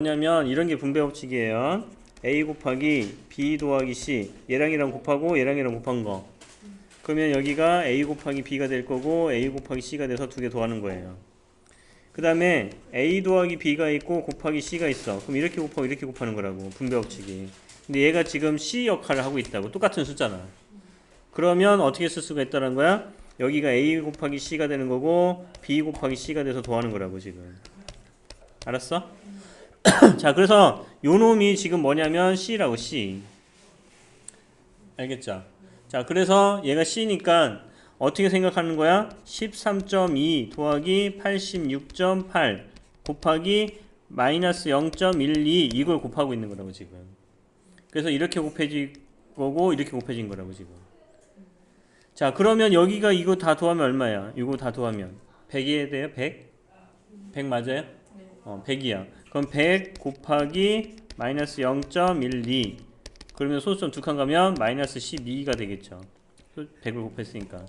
뭐냐면 이런 게 분배 법칙이에요. a 곱하기 b 더하기 c 얘랑 얘랑 곱하고 얘랑 얘랑 곱한 거. 그러면 여기가 a 곱하기 b가 될 거고 a 곱하기 c가 돼서 두 개 더하는 거예요. 그 다음에 a 더하기 b가 있고 곱하기 c가 있어. 그럼 이렇게 곱하고 이렇게 곱하는 거라고 분배 법칙이. 근데 얘가 지금 c 역할을 하고 있다고 똑같은 숫자나. 그러면 어떻게 쓸 수가 있다는 거야? 여기가 a 곱하기 c가 되는 거고 b 곱하기 c가 돼서 더하는 거라고 지금. 알았어? 자, 그래서 요 놈이 지금 뭐냐면 C라고 C. 알겠죠? 자, 그래서 얘가 C니까 어떻게 생각하는 거야? 13.2 더하기 86.8 곱하기 마이너스 0.12 이걸 곱하고 있는 거라고 지금. 그래서 이렇게 곱해진 거고 이렇게 곱해진 거라고 지금. 자, 그러면 여기가 이거 다 더하면 얼마야? 이거 다 더하면 100이 돼요? 100? 100 맞아요? 어, 100이야. 그럼 100 곱하기 마이너스 0.12 그러면 소수점 두 칸 가면 마이너스 12가 되겠죠. 100을 곱했으니까.